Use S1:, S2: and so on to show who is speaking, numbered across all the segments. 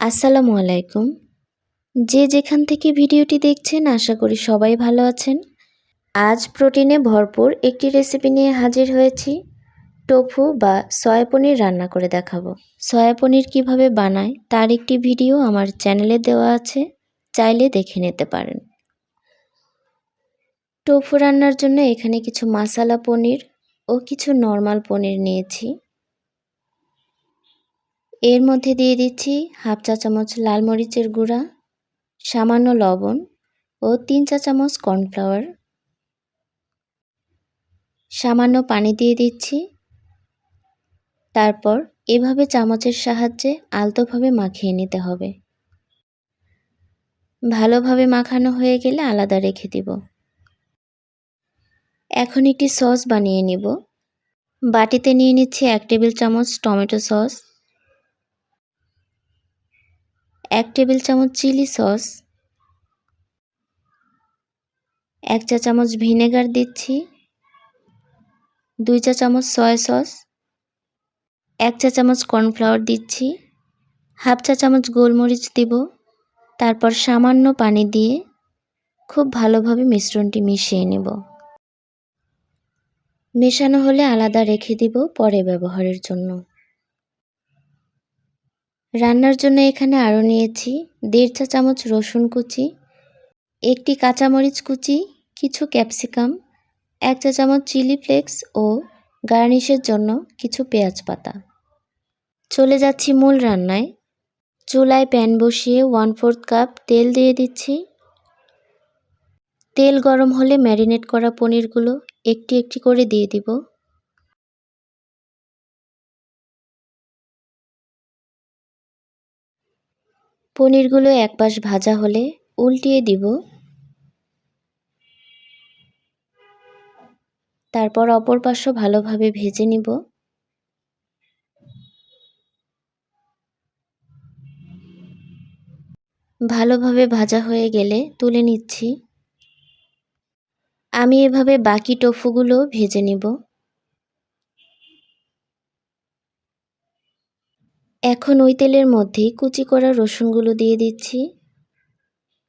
S1: আসসালামু আলাইকুম। যে যেখান থেকে ভিডিওটি দেখছেন, আশা করি সবাই ভালো আছেন। আজ প্রোটিনে ভরপুর একটি রেসিপি নিয়ে হাজির হয়েছি। টোফু বা সয়া পনির রান্না করে দেখাবো। সয়া পনির কীভাবে বানায়, তার একটি ভিডিও আমার চ্যানেলে দেওয়া আছে, চাইলে দেখে নিতে পারেন। টোফু রান্নার জন্য এখানে কিছু মাসালা পনির ও কিছু নর্মাল পনির নিয়েছি। এর মধ্যে দিয়ে দিচ্ছি হাফ চা চামচ লাল মরিচের গুঁড়া, সামান্য লবণ ও তিন চা চামচ কর্নফ্লাওয়ার। সামান্য পানি দিয়ে দিচ্ছি। তারপর এভাবে চামচের সাহায্যে আলতোভাবে মাখিয়ে নিতে হবে। ভালোভাবে মাখানো হয়ে গেলে আলাদা রেখে দিব। এখন একটি সস বানিয়ে নিব। বাটিতে নিয়ে নিচ্ছি এক টেবিল চামচ টমেটো সস। এক টেবিল চামচ চিলি সস, এক চা চামচ ভিনেগার দিচ্ছি, দুই চা চামচ সয়া সস, এক চা চামচ কর্নফ্লাওয়ার দিচ্ছি, হাফ চা চামচ গোলমরিচ দিব, তারপর সামান্য পানি দিয়ে খুব ভালোভাবে মিশ্রণটি মিশিয়ে নেব। মেশানো হলে আলাদা রেখে দিব পরে ব্যবহারের জন্য। রান্নার জন্য এখানে আরও নিয়েছি দেড় চা চামচ রসুন কুচি, একটি কাঁচামরিচ কুচি, কিছু ক্যাপসিকাম, এক চা চামচ চিলি ফ্লেক্স ও গার্নিশের জন্য কিছু পেঁয়াজ পাতা। চলে যাচ্ছি মূল রান্নায়। চুলায় প্যান বসিয়ে ওয়ান ফোর্থ কাপ তেল দিয়ে দিচ্ছি। তেল গরম হলে ম্যারিনেট করা পনিরগুলো একটি একটি করে দিয়ে দিব। পনিরগুলো এক পাশ ভাজা হলে উল্টিয়ে দিব। তারপর অপর পাশও ভালোভাবে ভেজে নিব। ভালোভাবে ভাজা হয়ে গেলে তুলে নিচ্ছি। আমি এভাবে বাকি টোফুগুলো ভেজে নিব। এখন ওই তেলের মধ্যেই কুচি করা রসুনগুলো দিয়ে দিচ্ছি।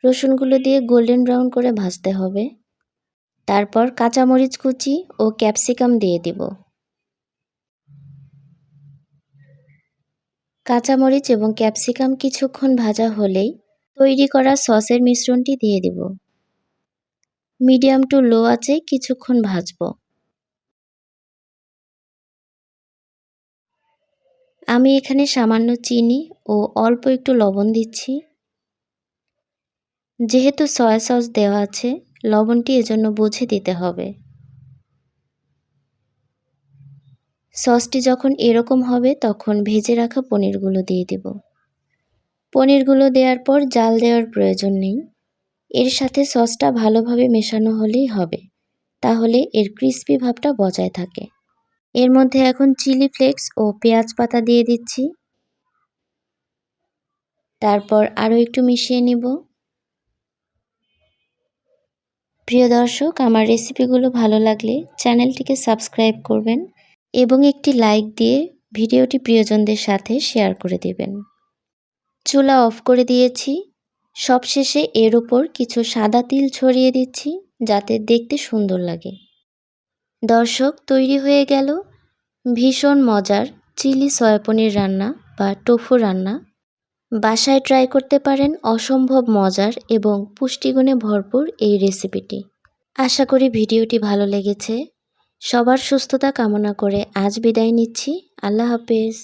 S1: রসুনগুলো দিয়ে গোল্ডেন ব্রাউন করে ভাজতে হবে। তারপর কাঁচামরিচ কুচি ও ক্যাপসিকাম দিয়ে দিব। কাঁচামরিচ এবং ক্যাপসিকাম কিছুক্ষণ ভাজা হলেই তৈরি করা সসের মিশ্রণটি দিয়ে দিব। মিডিয়াম টু লো আছে কিছুক্ষণ ভাজবো। আমি এখানে সামান্য চিনি ও অল্প একটু লবণ দিচ্ছি। যেহেতু সয়া সস দেওয়া আছে, লবণটি এজন্য বুঝে দিতে হবে। সসটি যখন এরকম হবে, তখন ভেজে রাখা পনিরগুলো দিয়ে দেব। পনিরগুলো দেওয়ার পর জাল দেওয়ার প্রয়োজন নেই। এর সাথে সসটা ভালোভাবে মেশানো হলেই হবে, তাহলে এর ক্রিস্পি ভাবটা বজায় থাকে। এর মধ্যে এখন চিলি ফ্লেক্স ও পেঁয়াজ পাতা দিয়ে দিচ্ছি। তারপর আরও একটু মিশিয়ে নিব। প্রিয় দর্শক, আমার রেসিপিগুলো ভালো লাগলে চ্যানেলটিকে সাবস্ক্রাইব করবেন এবং একটি লাইক দিয়ে ভিডিওটি প্রিয়জনদের সাথে শেয়ার করে দেবেন। চুলা অফ করে দিয়েছি। সবশেষে এর ওপর কিছু সাদা তিল ছড়িয়ে দিচ্ছি, যাতে দেখতে সুন্দর লাগে। দর্শক, তৈরি হয়ে গেল ভীষণ মজার চিলি সয়া পনির রান্না বা টোফু রান্না। বাসায় ট্রাই করতে পারেন অসম্ভব মজার এবং পুষ্টিগুণে ভরপুর এই রেসিপিটি। আশা করি ভিডিওটি ভালো লেগেছে। সবার সুস্থতা কামনা করে আজ বিদায় নিচ্ছি। আল্লাহ হাফেজ।